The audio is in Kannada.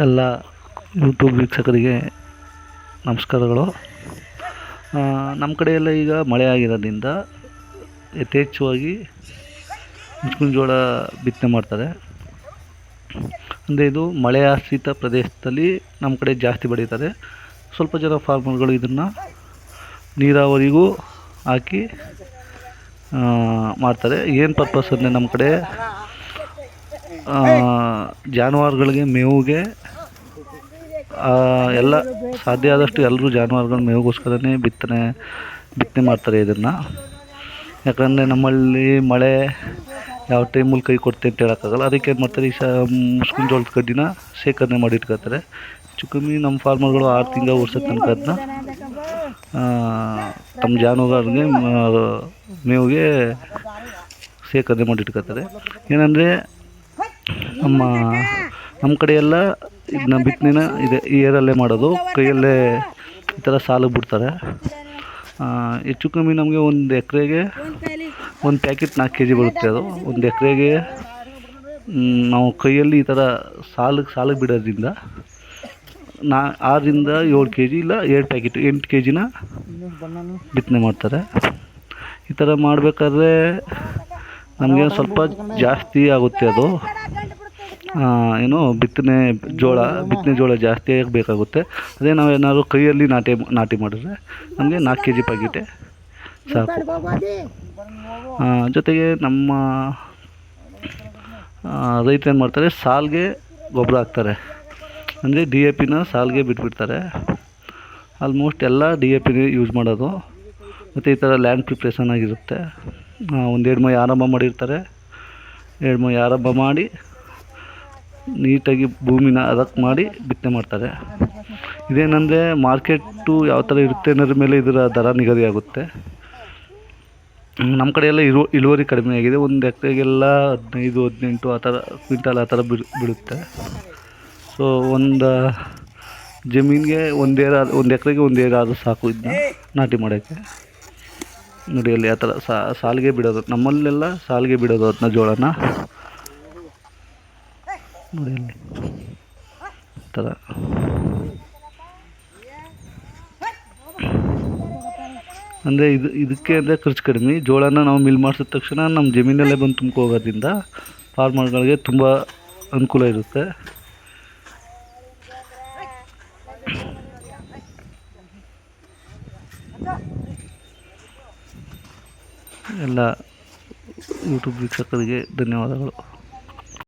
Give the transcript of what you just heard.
ಎಲ್ಲ ಯೂಟ್ಯೂಬ್ ವೀಕ್ಷಕರಿಗೆ ನಮಸ್ಕಾರಗಳು. ನಮ್ಮ ಕಡೆ ಎಲ್ಲ ಈಗ ಮಳೆ ಆಗಿರೋದ್ರಿಂದ ಯಥೇಚ್ಛವಾಗಿ ಮುಸ್ಕಿನ ಜೋಳ ಬಿತ್ತನೆ ಮಾಡ್ತಾರೆ. ಅಂದರೆ ಇದು ಮಳೆ ಆಶ್ರಿತ ಪ್ರದೇಶದಲ್ಲಿ ನಮ್ಮ ಕಡೆ ಜಾಸ್ತಿ ಬೆಳೀತಾರೆ. ಸ್ವಲ್ಪ ಜನ ಫಾರ್ಮರ್ಗಳು ಇದನ್ನು ನೀರಾವರಿಗೂ ಹಾಕಿ ಮಾಡ್ತಾರೆ. ಏನು ಪರ್ಪಸ್ ಅಂದರೆ ನಮ್ಮ ಕಡೆ ಜಾನುವಾರುಗಳಿಗೆ ಮೇವಿಗೆ ಎಲ್ಲ ಸಾಧ್ಯ ಆದಷ್ಟು ಎಲ್ಲರೂ ಜಾನುವಾರುಗಳ ಮೇವಿಗೋಸ್ಕರನೇ ಬಿತ್ತನೆ ಬಿತ್ತನೆ ಮಾಡ್ತಾರೆ ಇದನ್ನು. ಯಾಕಂದರೆ ನಮ್ಮಲ್ಲಿ ಮಳೆ ಯಾವ ಟೈಮಲ್ಲಿ ಕೈ ಕೊಡ್ತೆ ಅಂತ ಹೇಳೋಕ್ಕಾಗಲ್ಲ. ಅದಕ್ಕೆ ಏನು ಮಾಡ್ತಾರೆ, ಈ ಸ ಮುಸ್ಕಿನ ಜೋಳದ ಕಡ್ಡಿನ ಶೇಖರಣೆ ಮಾಡಿ ಇಟ್ಕೋತಾರೆ ಕಮ್ಮಿ ನಮ್ಮ ಫಾರ್ಮರ್ಗಳು ಆರು ತಿಂಗಳು ವರ್ಷದ ತನಕ ಅದನ್ನ ತಮ್ಮ ಜಾನುವಾರಿಗೆ ಮೇವಿಗೆ ಶೇಖರಣೆ ಮಾಡಿ ಇಟ್ಕೋತಾರೆ ಏನಂದರೆ ನಮ್ಮ ನಮ್ಮ ಕಡೆ ಇದನ್ನ ಬಿತ್ತನೆನ ಇದೆ ಏರಲ್ಲೇ ಮಾಡೋದು. ಕೈಯಲ್ಲೇ ಈ ಥರ ಸಾಲು ಬಿಡ್ತಾರೆ. ಹೆಚ್ಚು ಕಮ್ಮಿ ನಮಗೆ ಒಂದು ಎಕರೆಗೆ ಒಂದು ಪ್ಯಾಕೆಟ್ ನಾಲ್ಕು ಕೆ ಜಿ ಬರುತ್ತೆ ಅದು. ಒಂದು ಎಕರೆಗೆ ನಾವು ಕೈಯಲ್ಲಿ ಈ ಥರ ಸಾಲಿಗೆ ಸಾಲಿಗೆ ಬಿಡೋದ್ರಿಂದ ನಾ, ಆರರಿಂದ ಏಳು ಕೆ ಜಿ ಇಲ್ಲ ಎರಡು ಪ್ಯಾಕೆಟ್, ಎಂಟು ಕೆ ಜಿನ ಬಿತ್ತನೆ ಮಾಡ್ತಾರೆ. ಈ ಥರ ಮಾಡಬೇಕಾದ್ರೆ ನಮಗೆ ಸ್ವಲ್ಪ ಜಾಸ್ತಿ ಆಗುತ್ತೆ ಅದು. ಏನು, ಬಿತ್ತನೆ ಜೋಳ ಬಿತ್ತನೆ ಜೋಳ ಜಾಸ್ತಿ ಬೇಕಾಗುತ್ತೆ. ಅದೇ ನಾವು ಏನಾದ್ರು ಕೈಯಲ್ಲಿ ನಾಟಿ ನಾಟಿ ಮಾಡಿದ್ರೆ ನಮಗೆ ನಾಲ್ಕು ಕೆ ಜಿ ಪ್ಯಾಕೆಟೇ ಸಾಕು ಜೊತೆಗೆ ನಮ್ಮ ರೈತರು ಏನು ಮಾಡ್ತಾರೆ, ಸಾಲ್ಗೆ ಗೊಬ್ಬರ ಹಾಕ್ತಾರೆ. ಅಂದರೆ ಡಿ ಎ ಪಿನ ಸಾಲ್ಗೆ ಬಿಟ್ಬಿಡ್ತಾರೆ. ಆಲ್ಮೋಸ್ಟ್ ಎಲ್ಲ ಡಿ ಎ ಪಿನೇ ಯೂಸ್ ಮಾಡೋದು. ಮತ್ತು ಈ ಥರ ಲ್ಯಾಂಡ್ ಪ್ರಿಪ್ರೇಷನ್ ಆಗಿರುತ್ತೆ. ಒಂದು ಎರಡು ಮೈ ಆರಂಭ ಮಾಡಿರ್ತಾರೆ. ಎರಡು ಮೈ ಆರಂಭ ಮಾಡಿ ನೀಟಾಗಿ ಭೂಮಿನ ಅದಕ್ಕೆ ಮಾಡಿ ಬಿತ್ತನೆ ಮಾಡ್ತಾರೆ. ಇದೇನೆಂದರೆ ಮಾರ್ಕೆಟು ಯಾವ ಥರ ಇರುತ್ತೆ ಅನ್ನೋದ್ರ ಮೇಲೆ ಇದರ ದರ ನಿಗದಿಯಾಗುತ್ತೆ ನಮ್ಮ ಕಡೆಯೆಲ್ಲ ಇರು, ಇಳುವರಿ ಕಡಿಮೆ ಆಗಿದೆ. ಒಂದು ಎಕರೆಗೆಲ್ಲ ಹದಿನೈದು, ಹದಿನೆಂಟು ಆ ಥರ ಕ್ವಿಂಟಲ್ ಆ ಥರ ಬಿಡು ಬಿಡುತ್ತೆ ಸೊ ಒಂದು ಜಮೀನಿಗೆ ಒಂದೇರ ಒಂದು ಎಕರೆಗೆ ಒಂದು ಸಾಕು ಇದನ್ನ ನಾಟಿ ಮಾಡೋಕ್ಕೆ. ನೋಡಿ ಅಲ್ಲಿ ಆ ಥರ ಸಾಲಿಗೆ ಬಿಡೋದು, ನಮ್ಮಲ್ಲೆಲ್ಲ ಸಾಲಿಗೆ ಬಿಡೋದು ಅದನ್ನ ಜೋಳನ. ನೋಡಿ ಅಲ್ಲಿ. ಅಂದರೆ ಇದು, ಇದಕ್ಕೆ ಅಂದರೆ ಖರ್ಚು ಕಡಿಮೆ. ಜೋಳನ ನಾವು ಮಿಲ್ ಮಾಡಿಸಿದ ತಕ್ಷಣ ನಮ್ಮ ಜಮೀನಲ್ಲೇ ಬಂದು ತುಂಬ್ಕೊ ಹೋಗೋದ್ರಿಂದ ಫಾರ್ಮರ್ಗಳಿಗೆ ತುಂಬ ಅನುಕೂಲ ಇರುತ್ತೆ. ಎಲ್ಲ ಯೂಟ್ಯೂಬ್ ವೀಕ್ಷಕರಿಗೆ ಧನ್ಯವಾದಗಳು.